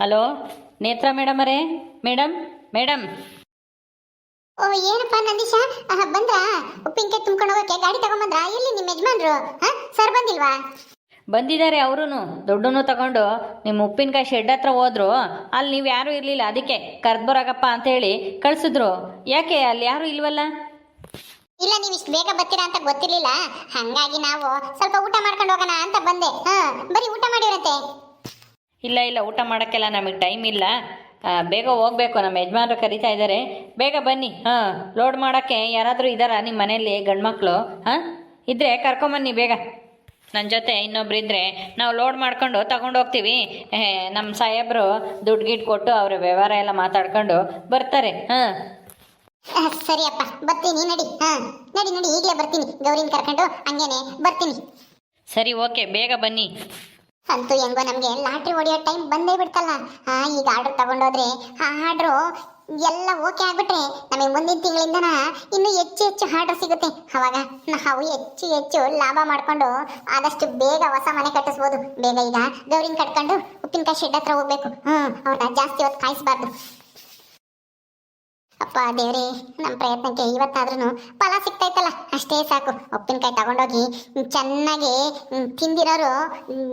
Hello ನೇತ್ರ ಮೇಡಮರೇ madam madam. ಓ ಏನಪ್ಪ ನಂದೀಶ? ಬಂದ್ರ ಬಂದ್ರಾ? ಉಪ್ಪಿನಕಾಯಿ ತುಂಬ್ಕೊಂಡು ಹೋಗಕ್ಕೆ ಗಾಡಿ ತಗೊಂಬಂದ್ರಾ? ಎಲ್ಲಿ ನಿಮ್ಮ ಯಜಮಾನ್ರು? ಹಾ ಸರ್ ಬಂದಿಲ್ವಾ? ಬಂದಿದ್ದಾರೆ ಅವರು ದುಡ್ಡನ್ನು ತಗೊಂಡು. ನಿಮ್ಮ ಉಪ್ಪಿನಕಾಯಿ ಶೆಡ್ ಹತ್ರ ಹೋದ್ರು. ಅಲ್ಲಿ ನೀವು ಯಾರೂ ಇರಲಿಲ್ಲ. ಅದಕ್ಕೆ ಕರ್ದು ಬರಾಗಪ್ಪ ಅಂತ ಹೇಳಿ ಕಳಿಸಿದ್ರು. ಯಾಕೆ ಅಲ್ಲಿ ಯಾರು ಇಲ್ವಲ್ಲ? ಇಲ್ಲ ನೀವು ಇಷ್ಟು ಬೇಗ ಬರ್ತೀರಾ ಅಂತ ಗೊತ್ತಿರಲಿಲ್ಲ. ಹಂಗಾಗಿ ನಾವು ಸ್ವಲ್ಪ ಊಟ ಮಾಡ್ಕೊಂಡು ಹೋಗೋಣ ಅಂತ ಬಂದೆ. ಹಾಂ ಬರೀ ಊಟ ಮಾಡಿರಂತೆ ಇಲ್ಲ ಇಲ್ಲ ಊಟ ಮಾಡೋಕ್ಕೆಲ್ಲ ನಮಗೆ ಟೈಮ್ ಇಲ್ಲ. ಬೇಗ ಹೋಗ್ಬೇಕು ನಮ್ಮ ಯಜಮಾನರು ಕರಿತಾ ಇದ್ದಾರೆ ಬೇಗ ಬನ್ನಿ ಹಾಂ ಲೋಡ್ ಮಾಡೋಕ್ಕೆ ಯಾರಾದರೂ ಇದ್ದಾರಾ ನಿಮ್ಮ ಮನೆಯಲ್ಲಿ ಗಂಡ್ಮಕ್ಳು ಹಾಂ? ಇದ್ದರೆ ಕರ್ಕೊಂಬನ್ನಿ ಬೇಗ. ನನ್ನ ಜೊತೆ ಇನ್ನೊಬ್ರು ಇದ್ದರೆ ನಾವು ಲೋಡ್ ಮಾಡ್ಕೊಂಡು ತಗೊಂಡು ಹೋಗ್ತೀವಿ. ನಮ್ಮ ಸಾಹೇಬರು ದುಡ್ಡು ಗಿಡ್ ಕೊಟ್ಟು ಅವರ ವ್ಯವಹಾರ ಎಲ್ಲ ಮಾತಾಡ್ಕೊಂಡು ಬರ್ತಾರೆ ಹಾಂ. ಸರಿಯಪ್ಪ ಬರ್ತೀನಿ ನಡಿ ಹಾಂ. ನಡಿ ನಡಿ ಈಗಲೇ ಬರ್ತೀನಿ. ಗೌರಿನ ಕರ್ಕೊಂಡು ಹಂಗೇನೆ ಬರ್ತೀನಿ. ಸರಿ ಓಕೆ ಬೇಗ ಬನ್ನಿ. ಅಂತೂ ಹೆಂಗೋ ನಮಗೆ ಲಾಟ್ರಿ ಹೊಡೆಯೋ ಟೈಮ್ ಬಂದೇ ಬಿಡ್ತಲ್ಲ. ಆ, ಈಗ ಆರ್ಡರ್ ತಗೊಂಡೋದ್ರೆ ಆ ಆರ್ಡ್ರು ಎಲ್ಲ ಓಕೆ ಆಗ್ಬಿಟ್ರೆ ನಮಗೆ ಮುಂದಿನ ತಿಂಗಳಿಂದನ ಇನ್ನೂ ಹೆಚ್ಚು ಹೆಚ್ಚು ಆರ್ಡರ್ ಸಿಗುತ್ತೆ. ಅವಾಗ ನಾವು ಹೆಚ್ಚು ಹೆಚ್ಚು ಲಾಭ ಮಾಡ್ಕೊಂಡು ಆದಷ್ಟು ಬೇಗ ಹೊಸ ಮನೆ ಕಟ್ಟಿಸ್ಬೋದು. ಬೇಗ ಈಗ ಗೌರಿನ ಕಟ್ಕೊಂಡು ಉಪ್ಪಿನಕಾಯಿ ಶೆಡ್ ಹತ್ರ ಹೋಗ್ಬೇಕು. ಹ್ಞೂ ಅವ್ರನ್ನ ಜಾಸ್ತಿ ಹೊತ್ತು ಕಾಯಿಸ್ಬಾರ್ದು. ದೇವ್ರಿ ನಮ್ಮ ಪ್ರಯತ್ನಕ್ಕೆ ಇವತ್ತಾದ್ರೂ ಫಲ ಸಿಗ್ತೈತಲ್ಲ. ಅಷ್ಟೇ ಸಾಕು. ಉಪ್ಪಿನಕಾಯಿ ತಗೊಂಡೋಗಿ ಚೆನ್ನಾಗಿ ತಿಂದಿರೋರು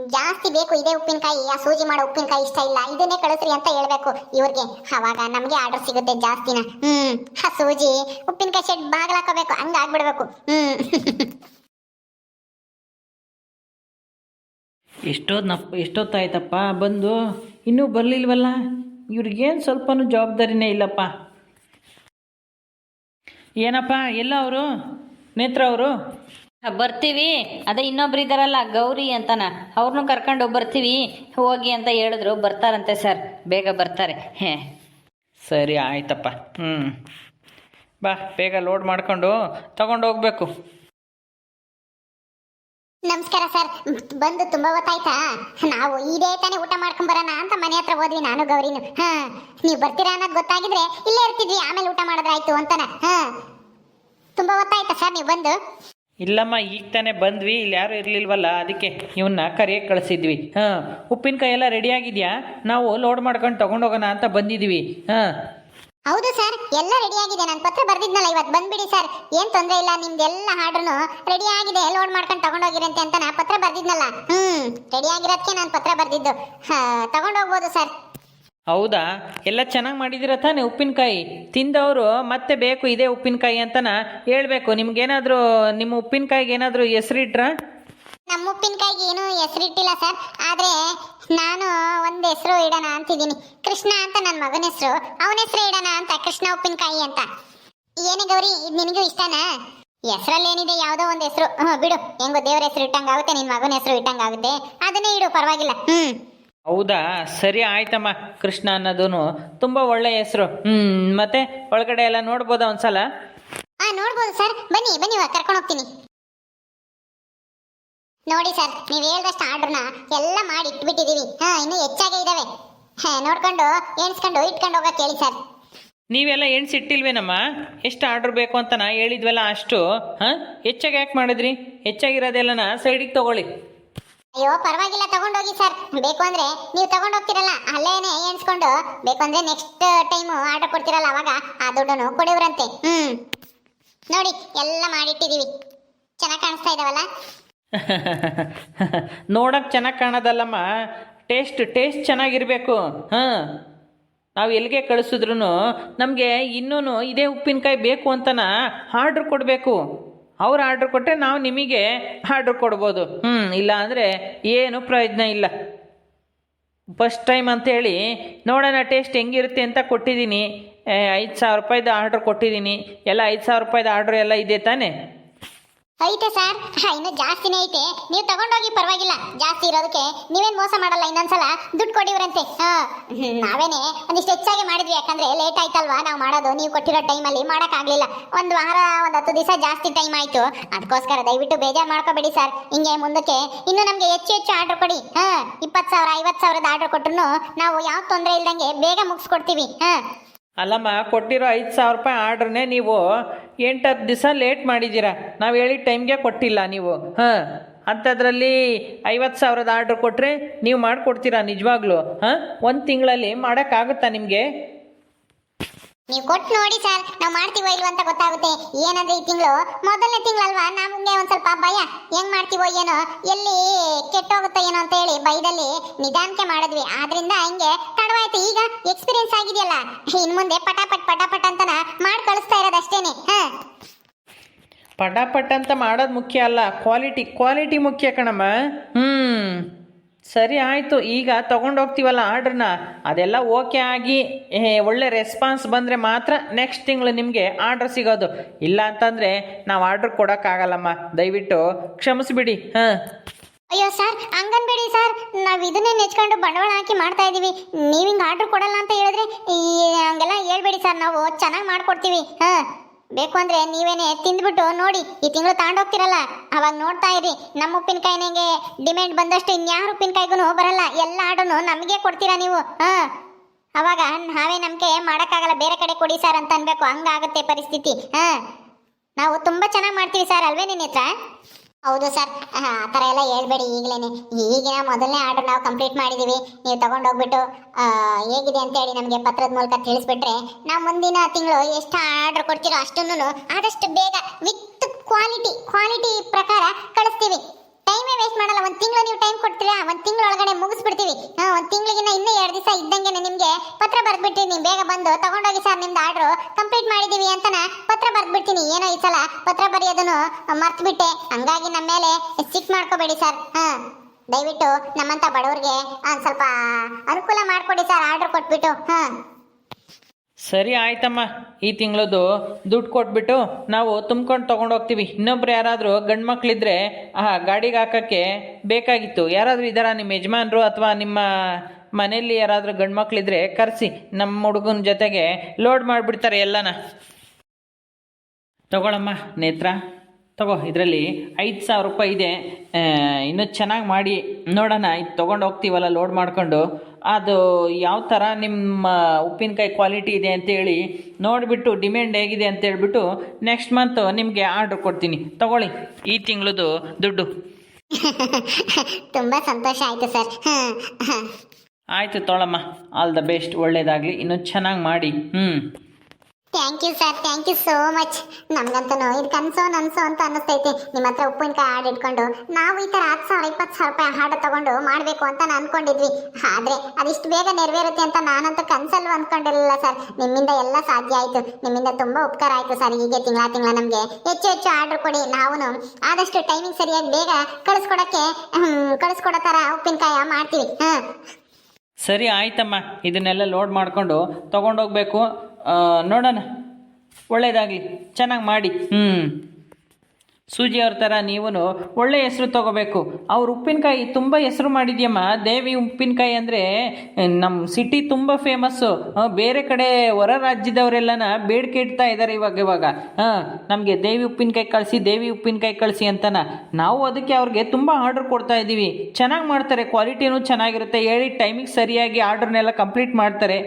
ಜಾಸ್ತಿ ಬೇಕು ಇದೇ ಉಪ್ಪಿನಕಾಯಿ, ಆ ಸೂಜಿ ಮಾಡೋ ಉಪ್ಪಿನಕಾಯಿ ಇಷ್ಟ ಇಲ್ಲ. ಇದನ್ನೇ ಕಳಿಸ್ರಿ ಅಂತ ಹೇಳ್ಬೇಕು ಇವ್ರಿಗೆ. ಅವಾಗ ನಮಗೆ ಆರ್ಡರ್ ಸಿಗುತ್ತೆ ಜಾಸ್ತಿನ. ಹ್ಮ್, ಆ ಸೂಜಿ, ಉಪ್ಪಿನಕಾಯಿ ಶೆಡ್ ಬಾಗ್ಲಾಕೋಬೇಕು ಹಾಕೋಬೇಕು. ಹಂಗ ಆಗ್ಬಿಡ್ಬೇಕು. ಹ್ಮ್. ಎಷ್ಟೊತ್ತನಪ್ಪ ಎಷ್ಟೊತ್ತಾಯ್ತಪ್ಪ? ಬಂದು ಇನ್ನೂ ಬರಲಿಲ್ವಲ್ಲ? ಇವ್ರಿಗೇನು ಸ್ವಲ್ಪನೂ ಜವಾಬ್ದಾರಿನೇ ಇಲ್ಲಪ್ಪ. ಏನಪ್ಪ ಎಲ್ಲ ಅವರು? ನೇತ್ರ ಅವರು? ಬರ್ತೀವಿ. ಅದೇ ಇನ್ನೊಬ್ರು ಇದ್ದಾರಲ್ಲ ಗೌರಿ ಅಂತನ. ಅವ್ರನ್ನೂ ಕರ್ಕೊಂಡು ಬರ್ತೀವಿ. ಹೋಗಿ ಅಂತ ಹೇಳಿದ್ರು. ಬರ್ತಾರಂತೆ ಸರ್. ಬೇಗ ಬರ್ತಾರೆ. ಹೇ. ಸರಿ ಆಯ್ತಪ್ಪ. ಹ್ಞೂ ಬಾ ಬೇಗ ಲೋಡ್ ಮಾಡ್ಕೊಂಡು ತಗೊಂಡು ಹೋಗ್ಬೇಕು. ನಮಸ್ಕಾರ ಸರ್. ಬಂದು ತುಂಬಾ ಹೊತ್ತಾಯ್ತಾ? ನಾವು ಇದೇ ತಾನೇ ಊಟ ಮಾಡ್ಕೊಂಡ್ ಬರೋಣ ಅಂತ ಮನೆ ಹತ್ರ ಹೋದ್ವಿ ನಾನು ಗೌರಿನು. ಹಾ. ನೀವು ಬರ್ತೀರಾ ಅನ್ನೋದು ಗೊತ್ತಾಗಿದ್ರೆ ಇಲ್ಲೇ ಇರ್ತಿದ್ವಿ ಆಮೇಲೆ ಊಟ ಮಾಡೋದಾಯ್ತು ಅಂತನ. ಹಾ. ತುಂಬಾ ಹೊತ್ತಾಯ್ತಾ ಸರ್ ನೀವು ಬಂದು? ಇಲ್ಲಮ್ಮ ಈಗ ತಾನೇ ಬಂದ್ವಿ ಇಲ್ಲಿ ಯಾರು ಇರಲಿಲ್ವಲ್ಲ ಅದಕ್ಕೆ ಇವನ್ನ ಕರೆಯ ಕಳಿಸಿದ್ವಿ. ಹಾಂ ಉಪ್ಪಿನಕಾಯಿ ಎಲ್ಲ ರೆಡಿ ಆಗಿದ್ಯಾ? ನಾವು ಲೋಡ್ ಮಾಡ್ಕೊಂಡು ತೊಗೊಂಡೋಗೋಣ ಅಂತ ಬಂದಿದ್ದೀವಿ ಹಾಂ. ಹೌದು ಸರ್ ಎಲ್ಲ ರೆಡಿ ಆಗಿದೆ. ನಾನು ಪತ್ರ ಬರ್ದಿದ್ನಲ್ಲ ಇವತ್ತು ಬಂದ್ಬಿಡಿ ಸರ್ ಏನ್ ತೊಂದರೆ ಇಲ್ಲ ನಿಮ್ದೆಲ್ಲ ಆರ್ಡ್ರು ರೆಡಿ ಆಗಿದೆ ಲೋಡ್ ಮಾಡ್ಕೊಂಡು ತಗೊಂಡೋಗಿರಂತೆ ಅಂತ ನಾ ಪತ್ರ ಬರ್ದಿದ್ನಲ್ಲ. ಹ್ಮ್ ರೆಡಿ ಆಗಿರೋದಕ್ಕೆ ನಾನು ಪತ್ರ ಬರ್ದಿದ್ದು. ಹಾಂ ತಗೊಂಡೋಗ್ಬೋದು ಸರ್ ಹೌದಾ? ಎಲ್ಲ ಚೆನ್ನಾಗಿ ಮಾಡಿದಿರ ತಾನೇ ಉಪ್ಪಿನಕಾಯಿ? ತಿಂದವರು ಮತ್ತೆ ಬೇಕು, ಇದೇ ಉಪ್ಪಿನಕಾಯಿ ಅಂತನ ಹೇಳ್ಬೇಕು. ನಿಮ್ಗೇನಾದರೂ, ನಿಮ್ಮ ಉಪ್ಪಿನಕಾಯಿಗೆ ಏನಾದರೂ ಹೆಸರಿಟ್ರ ನಮ್ಮ ಉಪ್ಪಿನಕಾಯಿಗೆ ಏನು ಹೆಸರಿಟ್ಟಿಲ್ಲ ಸರ್. ಆದ್ರೆ ನಾನು ಒಂದು ಹೆಸರು ಇಡೋಣ ಅಂತಿದ್ದೀನಿ. ಕೃಷ್ಣ ಅಂತ ನನ್ನ ಮಗನ ಹೆಸರು. ಅವನ ಹೆಸರು ಇಡೋಣ ಅಂತ, ಕೃಷ್ಣ ಉಪ್ಪಿನಕಾಯಿ ಅಂತ. ಏನೇ ಗೌರಿ, ಇದು ನಿನಗೂ ಇಷ್ಟನಾ? ಹೆಸರಲ್ಲಿ ಏನಿದೆ ಯಾವುದೋ ಒಂದು ಹೆಸರು. ಹ್ಞೂ ಬಿಡು. ಹೆಂಗೋ ದೇವ್ರ ಹೆಸರು ಇಟ್ಟಂಗಾಗುತ್ತೆ ನಿನ್ನ ಮಗನ ಹೆಸರು ಇಟ್ಟಂಗಾಗುತ್ತೆ. ಅದನ್ನೇ ಇಡು, ಪರವಾಗಿಲ್ಲ. ಹ್ಮ್. ಹೌದಾ? ಸರಿ ಆಯ್ತಮ್ಮ ಕೃಷ್ಣ ಅನ್ನೋದು ತುಂಬ ಒಳ್ಳೆ ಹೆಸರು. ಹ್ಞೂ ಮತ್ತೆ ಒಳಗಡೆ ಎಲ್ಲ ನೋಡ್ಬೋದಾ ಒಂದ್ಸಲ? ಹಾ ನೋಡ್ಬೋದು ಸರ್. ಬನ್ನಿ ಬನ್ನಿ ಇವಾಗ ಕರ್ಕೊಂಡು ಹೋಗ್ತೀನಿ. ನೋಡಿ ಸರ್ ನೀವು ಹೇಳ್ದಷ್ಟು ಆರ್ಡ್ರನ್ನ ಎಲ್ಲ ಮಾಡಿ ಇಟ್ಬಿಟ್ಟಿದೀವಿ. ಹಾ ಇನ್ನೂ ಹೆಚ್ಚಾಗೇ ಇದಾವೆ. ಹಾ ನೋಡ್ಕೊಂಡು ಎಣಿಸ್ಕೊಂಡು ಇಟ್ಕೊಂಡು ಹೋಗಕ್ಕೆ ಹೇಳಿ ಸರ್. ನೀವೆಲ್ಲ ಎಣ್ಸಿಟ್ಟಿಲ್ವೇನಮ್ಮ? ಎಷ್ಟು ಆರ್ಡ್ರ್ ಬೇಕು ಅಂತ ನಾ ಹೇಳಿದ್ವಲ್ಲ ಅಷ್ಟು ಹಾಂ? ಹೆಚ್ಚಾಗಿ ಯಾಕೆ ಮಾಡಿದ್ರಿ? ಹೆಚ್ಚಾಗಿರೋದೆಲ್ಲನ ಸೈಡಿಗೆ ತಗೊಳ್ಳಿ. ಅಯ್ಯೋ, ಪರವಾಗಿಲ್ಲ, ತಗೊಂಡೋಗಿ ಸರ್ ಬೇಕು ಅಂದ್ರೆ ನೀವು ತಗೊಂಡೋಗ್ತಿರಲ್ಲ, ಅಲ್ಲೇನೆ ಎಣಿಸ್ಕೊಂಡು. ಬೇಕು ಅಂದ್ರೆ ನೆಕ್ಸ್ಟ್ ಟೈಮ್ ಆರ್ಡರ್ ಕೊಡ್ತಿರಲ್ಲ, ಅವಾಗ ಆ ದುಡ್ಡನ್ನು ಕೊಡಿವ್ರಂತೆ. ಹ್ಮ್. ನೋಡಿ, ಎಲ್ಲ ಮಾಡಿಟ್ಟಿದೀವಿ. ಚೆನ್ನಾಗಿ ಕಾಣಿಸ್ತಾ ಇದಾವಲ್ಲ? ನೋಡಕ್ ಚೆನ್ನಾಗಿ ಕಾಣೋದಲ್ಲಮ್ಮ. ಟೇಸ್ಟ್ ಟೇಸ್ಟ್ ಚೆನ್ನಾಗಿರ್ಬೇಕು. ಹಾಂ. ನಾವು ಎಲ್ಲಿಗೆ ಕಳಿಸಿದ್ರು ನಮಗೆ ಇನ್ನೂ ಇದೇ ಉಪ್ಪಿನಕಾಯಿ ಬೇಕು ಅಂತನ ಆರ್ಡ್ರ್ ಕೊಡಬೇಕು. ಅವ್ರು ಆರ್ಡ್ರ್ ಕೊಟ್ಟರೆ ನಾವು ನಿಮಗೆ ಆರ್ಡ್ರ್ ಕೊಡ್ಬೋದು. ಹ್ಞೂ ಇಲ್ಲ ಅಂದರೆ ಏನು ಪ್ರಯೋಜನ ಇಲ್ಲ. ಫಸ್ಟ್ ಟೈಮ್ ಅಂತೇಳಿ ನೋಡೋಣ ಟೇಸ್ಟ್ ಹೆಂಗಿರುತ್ತೆ ಅಂತ ಕೊಟ್ಟಿದ್ದೀನಿ. ಐದು ಸಾವಿರ ರೂಪಾಯಿದು ಆರ್ಡ್ರ್ ಕೊಟ್ಟಿದ್ದೀನಿ. ಎಲ್ಲ ಐದು ಸಾವಿರ ರೂಪಾಯ್ದು ಆರ್ಡ್ರ್ ಎಲ್ಲ ಇದೆ ತಾನೆ? ಐತೆ ಸರ್. ಇನ್ನೂ ಜಾಸ್ತಿನೇ ಐತೆ. ನೀವು ತಗೊಂಡೋಗಿ ಪರವಾಗಿಲ್ಲ. ಜಾಸ್ತಿ ಇರೋದಕ್ಕೆ ನೀವೇನು ಮೋಸ ಮಾಡಲ್ಲ ಇನ್ನೊಂದ್ಸಲ. ಕೊಡಿವ್ರಂತೆ ಹಾ, ನಾವೇನೆ ಒಂದಿಷ್ಟು ಹೆಚ್ಚಾಗಿ ಮಾಡಿದ್ವಿ. ಯಾಕಂದ್ರೆ ಲೇಟ್ ಆಯ್ತಲ್ವಾ? ನಾವು ಮಾಡೋದು. ನೀವು ಕೊಟ್ಟಿರೋ ಟೈಮಲ್ಲಿ ಮಾಡೋಕ್ಕಾಗ್ಲಿಲ್ಲ ಒಂದು ವಾರ, ಒಂದು ಹತ್ತು ದಿವಸ ಜಾಸ್ತಿ ಟೈಮ್ ಆಯ್ತು. ಅದಕ್ಕೋಸ್ಕರ ದಯವಿಟ್ಟು ಬೇಜಾರು ಮಾಡ್ಕೋಬೇಡಿ ಸರ್ ಹಿಂಗೆ ಮುಂದಕ್ಕೆ ಇನ್ನು ನಮಗೆ ಹೆಚ್ಚು ಹೆಚ್ಚು ಆರ್ಡರ್ ಕೊಡಿ. ಹಾ, ಇಪ್ಪತ್ತು ಸಾವಿರ, ಐವತ್ತು ಸಾವಿರದ ಆರ್ಡರ್ ಕೊಟ್ರು ನಾವು ಯಾವ ತೊಂದರೆ ಇಲ್ದಂಗೆ ಬೇಗ ಮುಗಿಸ್ಕೊಡ್ತೀವಿ. ಹಾ. ಅಲ್ಲಮ್ಮ, ಕೊಟ್ಟಿರೋ ಐದು ಸಾವಿರ ರೂಪಾಯಿ ಆರ್ಡ್ರನ್ನೇ ನೀವು ಎಂಟು ಹತ್ತು ದಿವಸ ಲೇಟ್ ಮಾಡಿದ್ದೀರಾ. ನಾವು ಹೇಳಿದ ಟೈಮ್ಗೆ ಕೊಟ್ಟಿಲ್ಲ ನೀವು. ಹಾಂ. ಅಂಥದ್ರಲ್ಲಿ ಐವತ್ತು ಸಾವಿರದ ಆರ್ಡ್ರ್ ಕೊಟ್ಟರೆ ನೀವು ಮಾಡಿಕೊಡ್ತೀರಾ ನಿಜವಾಗ್ಲೂ, ಹಾಂ? ಒಂದು ತಿಂಗಳಲ್ಲಿ ಮಾಡೋಕ್ಕಾಗುತ್ತಾ ನಿಮಗೆ? ನೀವು ಕೊಟ್ಟು ನೋಡಿ ಸರ್, ನಾವು ಮಾಡ್ತೀವೋ ಇಲ್ವ ಅಂತ ಗೊತ್ತಾಗುತ್ತೆ. ಏನಂದ್ರೆ ಈ ತಿಂಗಳು, ಮೊದಲನೇ ತಿಂಗಳಲ್ವಾ? ನಮಗೆ ಒಂದು ಸ್ವಲ್ಪ ಭಯ. ಹೆಂಗ್ ಮಾಡ್ತೀವೋ ಏನೋ, ಎಲ್ಲಿ ಕೆಟ್ಟೋಗುತ್ತೋ ಏನೋ ಅಂತ ಹೇಳಿ ಭಯದಲ್ಲಿ ನಿಧಾನಕ್ಕೆ ಮಾಡಿದ್ವಿ. ಆದ್ರಿಂದ ಹಿಂಗೆ ತಡವಾಯ್ತು. ಈಗ ಎಕ್ಸ್ಪೀರಿಯನ್ಸ್ ಆಗಿದೆಯಲ್ಲ, ಇನ್ ಮುಂದೆ ಪಟಾಪಟ್ ಪಟಾಪಟ್ ಅಂತನ ಮಾಡಿ ಕಳಿಸ್ತಾ ಇರೋದು ಅಷ್ಟೇನೆ ಪಟಾಪಟ್ ಅಂತ ಮಾಡೋದು ಮುಖ್ಯ ಅಲ್ಲ. ಕ್ವಾಲಿಟಿ ಕ್ವಾಲಿಟಿ ಮುಖ್ಯ ಕಣಮ್ಮ. ಹ್ಞೂ ಸರಿ ಆಯಿತು. ಈಗ ತೊಗೊಂಡೋಗ್ತೀವಲ್ಲ ಆರ್ಡ್ರನ್ನ ಅದೆಲ್ಲ ಓಕೆ ಆಗಿ ಒಳ್ಳೆ ರೆಸ್ಪಾನ್ಸ್ ಬಂದರೆ ಮಾತ್ರ ನೆಕ್ಸ್ಟ್ ತಿಂಗಳು ನಿಮಗೆ ಆರ್ಡ್ರ್ ಸಿಗೋದು. ಇಲ್ಲ ಅಂತಂದರೆ ನಾವು ಆರ್ಡ್ರ್ ಕೊಡೋಕ್ಕಾಗಲ್ಲಮ್ಮ. ದಯವಿಟ್ಟು ಕ್ಷಮಿಸ್ಬಿಡಿ. ಹಾಂ. ಅಯ್ಯೋ ಸರ್ ಹಂಗನ್ಬೇಡಿ ಸರ್ ನಾವು ಇದನ್ನೇ ನೆಚ್ಕೊಂಡು ಬಂಡವಾಳ ಹಾಕಿ ಮಾಡ್ತಾ ಇದ್ದೀವಿ ನೀವು ಹಿಂಗೆ ಆರ್ಡ್ರ್ ಕೊಡಲ್ಲ ಅಂತ ಹೇಳಿದ್ರೆ ಹಂಗೆಲ್ಲ ಹೇಳ್ಬೇಡಿ ಸರ್ ನಾವು ಚೆನ್ನಾಗಿ ಮಾಡ್ಕೊಡ್ತೀವಿ. ಹಾ. ಬೇಕು ಅಂದ್ರೆ ನೀವೇನೆ ತಿಂದ್ಬಿಟ್ಟು ನೋಡಿ, ಈ ತಿಂಗಳು ತಗೊಂಡೋಗ್ತಿರಲ್ಲ ಅವಾಗ ನೋಡ್ತಾ ಇರಿ. ನಮ್ಮ ಉಪ್ಪಿನಕಾಯಿನಿಗೆ ಡಿಮ್ಯಾಂಡ್ ಬಂದಷ್ಟು ಇನ್ಯಾರು ಉಪ್ಪಿನಕಾಯಿಗೂ ಬರಲ್ಲ. ಎಲ್ಲ ಆರ್ಡರ್ನು ನಮಗೆ ಕೊಡ್ತೀರಾ ನೀವು? ಹಾ. ಅವಾಗ ನಾವೇ ನಮಗೆ ಮಾಡೋಕ್ಕಾಗಲ್ಲ, ಬೇರೆ ಕಡೆ ಕೊಡಿ ಸರ್ ಅಂತ ಅನ್ಬೇಕು. ಹಂಗಾಗುತ್ತೆ ಪರಿಸ್ಥಿತಿ. ಹಾ. ನಾವು ತುಂಬಾ ಚೆನ್ನಾಗಿ ಮಾಡ್ತೀವಿ ಸರ್ ಅಲ್ವೇ ನಿನ್ನ ಹತ್ರ? ಹೌದು ಸರ್. ಆ ಥರ ಎಲ್ಲ ಹೇಳ್ಬೇಡಿ ಈಗಲೇ ಈಗಿನ ಮೊದಲನೇ ಆರ್ಡರ್ ನಾವು ಕಂಪ್ಲೀಟ್ ಮಾಡಿದ್ದೀವಿ ನೀವು ತಗೊಂಡೋಗ್ಬಿಟ್ಟು ಹೇಗಿದೆ ಅಂತ ಹೇಳಿ ನಮಗೆ ಪತ್ರದ ಮೂಲಕ ತಿಳಿಸ್ಬಿಟ್ರೆ, ನಾವು ಮುಂದಿನ ತಿಂಗಳು ಎಷ್ಟು ಆರ್ಡರ್ ಕೊಡ್ತೀರೋ ಅಷ್ಟನ್ನು ಆದಷ್ಟು ಬೇಗ ವಿತ್ ಕ್ವಾಲಿಟಿ ಕ್ವಾಲಿಟಿ ಪ್ರಕಾರ ಕಳಿಸ್ತೀವಿ. ಟೈಮೇ ವೇಸ್ಟ್ ಮಾಡಲ್ಲ. ಒಂದು ತಿಂಗಳು ನೀವು ಟೈಮ್ ಕೊಡ್ತೀರಾ? ಒಂದು ತಿಂಗಳೊಳಗಡೆ ಮುಗಿಸ್ಬಿಡ್ತೀವಿ. ಹಾಂ, ಒಂದು ತಿಂಗಳಿಗಿನ್ನ ಇನ್ನೂ ಎರಡು ದಿವಸ ಇದ್ದಂಗೆ ನಿಮಗೆ ಪತ್ರ ಬರ್ದ್ಬಿಟ್ಟಿನಿ ಬೇಗ ಬಂದು ತಗೊಂಡೋಗಿ ಸರ್ ಮಾಡಿದೀವಿ ಅಂತನ ಪತ್ರ ಬರ್ದ್ಬಿಡ್ತೀನಿ. ಏನೋ ಈ ಸಲ ಪತ್ರ ಬರೆಯೋದನ್ನು ಮರ್ತ್ಬಿಟ್ಟೆ. ಹಂಗಾಗಿ ನಮ್ಮ ಮೇಲೆ ಸ್ಟಿಕ್ ಮಾಡ್ಕೋಬೇಡಿ ಸರ್. ಹಾಂ. ದಯವಿಟ್ಟು ನಮ್ಮಂತ ಬಡವರಿಗೆ ಸ್ವಲ್ಪ ಅನುಕೂಲ ಮಾಡಿಕೊಡಿ ಸರ್, ಆರ್ಡರ್ ಕೊಟ್ಬಿಟ್ಟು. ಹಾಂ. ಸರಿ ಆಯ್ತಮ್ಮ. ಈ ತಿಂಗಳದು ದುಡ್ಡು ಕೊಟ್ಬಿಟ್ಟು ನಾವು ತುಂಬ್ಕೊಂಡು ತೊಗೊಂಡೋಗ್ತೀವಿ ಇನ್ನೊಬ್ರು ಯಾರಾದರೂ ಗಂಡು ಮಕ್ಕಳಿದ್ರೆ ಆ ಗಾಡಿಗೆ ಹಾಕೋಕ್ಕೆ ಬೇಕಾಗಿತ್ತು. ಯಾರಾದರೂ ಇದ್ದಾರ ನಿಮ್ಮ ಯಜಮಾನರು ಅಥವಾ ನಿಮ್ಮ ಮನೆಯಲ್ಲಿ ಯಾರಾದರೂ ಗಂಡು ಮಕ್ಕಳಿದ್ರೆ ಕರೆಸಿ. ನಮ್ಮ ಹುಡುಗನ ಜೊತೆಗೆ ಲೋಡ್ ಮಾಡಿಬಿಡ್ತಾರೆ ಎಲ್ಲನ. ತಗೊಳಮ್ಮ ನೇತ್ರ. ತಗೋ ಇದರಲ್ಲಿ ಐದು ಸಾವಿರ ರೂಪಾಯಿ ಇದೆ. ಇನ್ನು ಚೆನ್ನಾಗಿ ಮಾಡಿ ನೋಡೋಣ. ಇದು ತೊಗೊಂಡು ಹೋಗ್ತೀವಲ್ಲ ಲೋಡ್ ಮಾಡಿಕೊಂಡು. ಅದು ಯಾವ ಥರ ನಿಮ್ಮ ಉಪ್ಪಿನಕಾಯಿ ಕ್ವಾಲಿಟಿ ಇದೆ ಅಂತೇಳಿ ನೋಡಿಬಿಟ್ಟು ಡಿಮ್ಯಾಂಡ್ ಹೇಗಿದೆ ಅಂತ ಹೇಳ್ಬಿಟ್ಟು ನೆಕ್ಸ್ಟ್ ಮಂತ್ ನಿಮಗೆ ಆರ್ಡ್ರ್ ಕೊಡ್ತೀನಿ. ತಗೊಳ್ಳಿ. ಈ ತಿಂಗಳದು ದುಡ್ಡು. ತುಂಬ ಸಂತೋಷ ಆಯಿತು ಸರ್. ಆಯಿತು ತೊಳಮ್ಮ. ಆಲ್ ದ ಬೆಸ್ಟ್ ಒಳ್ಳೇದಾಗಲಿ. ಇನ್ನೂ ಚೆನ್ನಾಗಿ ಮಾಡಿ. ಹ್ಞೂ thank you sir thank you so much ನಮ್ಗಂತೂ ಇದು ಕನ್ಸೋ ನನ್ಸೋ ಅಂತ ಅನ್ನಿಸ್ತೈತೆ. ನಿಮ್ಮ ಹತ್ರ ಉಪ್ಪಿನಕಾಯಿ ಹಾಡು ಇಟ್ಕೊಂಡು ನಾವು ಈ ಥರ ಹತ್ತು ಸಾವಿರ, ಇಪ್ಪತ್ತು ಸಾವಿರ ರೂಪಾಯಿ ಹಾಡು ತಗೊಂಡು ಮಾಡಬೇಕು ಅಂತ ನಾನು ಅನ್ಕೊಂಡಿದ್ವಿ. ಆದರೆ ಅದಿಷ್ಟು ಬೇಗ ನೆರವೇರುತ್ತೆ ಅಂತ ನಾನಂತೂ ಕನಸಲ್ಲೂ ಅಂದ್ಕೊಂಡಿರಲಿಲ್ಲ ಸರ್ ನಿಮ್ಮಿಂದ ಎಲ್ಲ ಸಾಧ್ಯ ಆಯಿತು. ನಿಮ್ಮಿಂದ ತುಂಬ ಉಪಕಾರ ಆಯಿತು ಸರ್ ಹೀಗೆ ತಿಂಗಳ ತಿಂಗಳ ನಮಗೆ ಹೆಚ್ಚು ಹೆಚ್ಚು ಆರ್ಡರ್ ಕೊಡಿ. ನಾವು ಆದಷ್ಟು ಟೈಮಿಂಗ್ ಸರಿಯಾಗಿ ಬೇಗ ಕಳಿಸ್ಕೊಡೋಕ್ಕೆ ಕಳಿಸ್ಕೊಡೋ ಥರ ಉಪ್ಪಿನಕಾಯಿ ಮಾಡ್ತೀವಿ. ಹಾಂ. ಸರಿ, ಆಯ್ತಮ್ಮ. ಇದನ್ನೆಲ್ಲ ಲೋಡ್ ಮಾಡಿಕೊಂಡು ತೊಗೊಂಡೋಗ್ಬೇಕು. ನೋಡೋಣ. ಒಳ್ಳೆಯದಾಗಲಿ ಚೆನ್ನಾಗಿ ಮಾಡಿ. ಹ್ಞೂ ಸೂಜಿ ಅವ್ರ ಥರ ನೀವು ಒಳ್ಳೆ ಹೆಸರು ತಗೋಬೇಕು. ಅವ್ರು ಉಪ್ಪಿನಕಾಯಿ ತುಂಬ ಹೆಸರು ಮಾಡಿದ್ಯಮ್ಮ. ದೇವಿ ಉಪ್ಪಿನಕಾಯಿ ಅಂದರೆ ನಮ್ಮ ಸಿಟಿ ತುಂಬ ಫೇಮಸ್ಸು ಬೇರೆ ಕಡೆ ಹೊರ ರಾಜ್ಯದವರೆಲ್ಲನ ಬೇಡಿಕೆ ಇಡ್ತಾ ಇದ್ದಾರೆ ಇವಾಗ ಇವಾಗ. ಹಾಂ ನಮಗೆ ದೇವಿ ಉಪ್ಪಿನಕಾಯಿ ಕಳಿಸಿ, ದೇವಿ ಉಪ್ಪಿನಕಾಯಿ ಕಳಿಸಿ ಅಂತನ. ನಾವು ಅದಕ್ಕೆ ಅವ್ರಿಗೆ ತುಂಬ ಆರ್ಡ್ರ್ ಕೊಡ್ತಾ ಇದ್ದೀವಿ. ಚೆನ್ನಾಗಿ ಮಾಡ್ತಾರೆ ಕ್ವಾಲಿಟಿನೂ ಚೆನ್ನಾಗಿರುತ್ತೆ. ಹೇಳಿ ಟೈಮಿಗೆ ಸರಿಯಾಗಿ ಆರ್ಡ್ರನ್ನೆಲ್ಲ ಕಂಪ್ಲೀಟ್ ಮಾಡ್ತಾರೆ.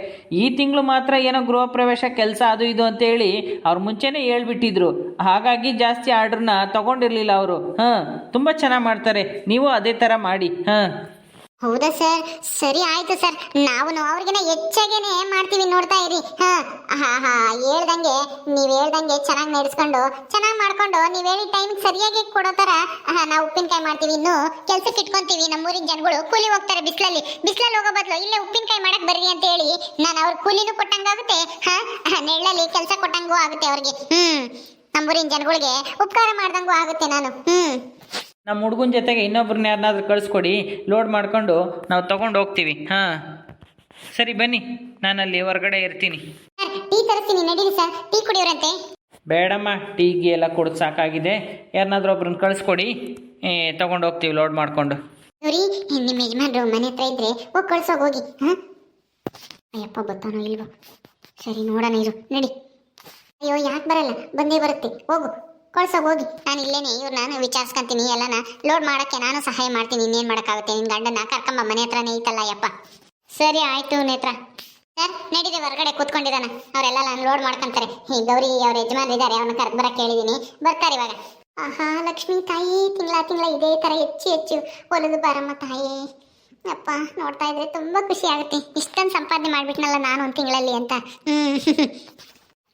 ಈ ತಿಂಗಳು ಮಾತ್ರ ಏನೋ ಗೃಹ ಪ್ರವೇಶ ಕೆಲಸ ಅದು ಇದು ಅಂತೇಳಿ ಅವ್ರು ಮುಂಚೆನೇ ಹೇಳ್ಬಿಟ್ಟಿದ್ರು. ಹಾಗಾಗಿ ಜಾಸ್ತಿ ಆರ್ಡ್ರನ್ನ ತಗೊಂಡಿರಲಿಲ್ಲ ಅವರು. ಹಾಂ, ತುಂಬಾ ಚೆನ್ನಾಗಿ ಮಾಡ್ತಾರೆ. ನೀವು ಅದೇ ತರ ಮಾಡಿ. ಹಾಂ. ಹೌದಾ ಸರ್? ಸರಿ ಆಯ್ತು ಸರ್. ನಾವು ಅವ್ರಿಗಿನ ಹೆಚ್ಚಾಗೇನೆ ಮಾಡ್ತೀವಿ ನೋಡ್ತಾ ಇರಿ. ಹಾ ಹಾ ಹಾ, ಹೇಳ್ದಂಗೆ, ನೀವ್ ಹೇಳ್ದಂಗೆ ಚೆನ್ನಾಗಿ ನಡೆಸ್ಕೊಂಡು, ಚೆನ್ನಾಗಿ ಮಾಡ್ಕೊಂಡು, ನೀವ್ ಹೇಳಿ ಟೈಮ್ ಸರಿಯಾಗಿ ಕೊಡೋ ತರ ನಾವು ಉಪ್ಪಿನಕಾಯಿ ಮಾಡ್ತೀವಿ. ಇನ್ನು ಕೆಲ್ಸಕ್ಕೆ ಇಟ್ಕೊಂತೀವಿ. ನಮ್ಮೂರಿನ ಜನಗಳು ಕೂಲಿ ಹೋಗ್ತಾರೆ ಬಿಸಿಲಲ್ಲಿ. ಬಿಸಿಲಲ್ಲಿ ಹೋಗೋ ಬದಲು ಇಲ್ಲೇ ಉಪ್ಪಿನಕಾಯಿ ಮಾಡಕ್ ಬರ್ರಿ ಅಂತ ಹೇಳಿ ನಾನು ಅವ್ರ ಕೂಲಿನೂ ಕೊಟ್ಟಂಗಾಗುತ್ತೆ. ಹಾ, ನೆಳ್ಳಲ್ಲಿ ಕೆಲಸ ಕೊಟ್ಟಂಗೂ ಆಗುತ್ತೆ ಅವ್ರಿಗೆ. ಹ್ಮ್. ನಮ್ಮೂರಿನ ಜನಗಳಿಗೆ ಉಪಕಾರ ಮಾಡ್ದಂಗೂ ಆಗುತ್ತೆ ನಾನು. ಹ್ಮ್. ನಮ್ಮ ಹುಡುಗನ ಜೊತೆಗೆ ಇನ್ನೊಬ್ರನ್ನ ಯಾರನ್ನಾದ್ರೂ ಕಳಿಸ್ಕೊಡಿ ಲೋಡ್ ಮಾಡ್ಕೊಂಡು ನಾವು ತಗೊಂಡು ಹೋಗ್ತೀವಿ. ಹಾಂ. ಸರಿ ಬನ್ನಿ. ನಾನಲ್ಲಿ ಹೊರಗಡೆ ಇರ್ತೀನಿ. ಸರ್ ಟೀ ತರಿಸ್ತೀನಿ. ನಡೀರಿ ಸರ್. ಟೀ ಕುಡಿಯೋರಂತೆ. ಬೇಡಮ್ಮ ಟೀಗೆ ಎಲ್ಲ ಕೊಡೋದು ಸಾಕಾಗಿದೆ. ಯಾರನ್ನಾದ್ರೂ ಒಬ್ರನ್ನ ಕಳಿಸ್ಕೊಡಿ. ತಗೊಂಡು ಹೋಗ್ತೀವಿ ಲೋಡ್ ಮಾಡಿಕೊಂಡು. ಸರಿ ನಿಮ್ಮ ಯಜಮಾನ್ರು ಮನೆ ಹತ್ರ ಇದ್ರೆ ಹೋಗಿ ಕಳ್ಸೋಗಿ ಹೋಗಿ. ಹಾ? ಅಯ್ಯಪ್ಪ ಬರ್ತಾನೋ ಇಲ್ವೋ? ಸರಿ ನೋಡೋಣ ಇರು. ನಡಿ. ಅಯ್ಯೋ, ಯಾಕೆ ಬರಲ್ಲ? ಬಂದೇ ಬರುತ್ತೆ. ಹೋಗು. ಕಳ್ಸೋಗಿ ಹೋಗಿ. ನಾನು ಇಲ್ಲೇನೆ. ಇವ್ರು ನಾನು ವಿಚಾರಿಸ್ಕೊಂತೀನಿ. ಎಲ್ಲನ ಲೋಡ್ ಮಾಡಕ್ಕೆ ನಾನು ಸಹಾಯ ಮಾಡ್ತೀನಿ. ಇನ್ನೇನು ಮಾಡೋಕ್ಕಾಗುತ್ತೆ? ನಿನ್ನ ಗಂಡನ ಕರ್ಕೊಂಬ ಮನೆ ಹತ್ರನೇ ಐತಲ್ಲ ಯಪ್ಪ. ಸರಿ, ಆಯ್ತು ನೇತ್ರ. ಸರ್ ನಡೀದೆ ಹೊರಗಡೆ ಕೂತ್ಕೊಂಡಿದ್ದಾನ ಅವರೆಲ್ಲ ನಾನು ಲೋಡ್ ಮಾಡ್ಕೊಂತಾರೆ. ಈ ಗೌರಿ ಅವ್ರ ಯಜಮಾನ್ ಇದ್ದಾರೆ ಅವ್ರನ್ನ ಕರ್ಕ ಬರಕ್ಕೆ ಹೇಳಿದಿನಿ ಬರ್ತಾರೆ ಇವಾಗ. ಆಹಾ, ಲಕ್ಷ್ಮಿ ತಾಯಿ, ತಿಂಗಳ ತಿಂಗಳ ಇದೇ ಥರ ಹೆಚ್ಚು ಹೆಚ್ಚು ಒಲಿದು ಬಾರಮ್ಮ ತಾಯಿ. ಅಪ್ಪ ನೋಡ್ತಾ ಇದ್ರೆ ತುಂಬಾ ಖುಷಿ ಆಗುತ್ತೆ. ಇಷ್ಟೊಂದು ಸಂಪಾದನೆ ಮಾಡ್ಬಿಟ್ನಲ್ಲ ನಾನು ಒಂದು ತಿಂಗಳಲ್ಲಿ ಅಂತ. ಹ್ಮ್.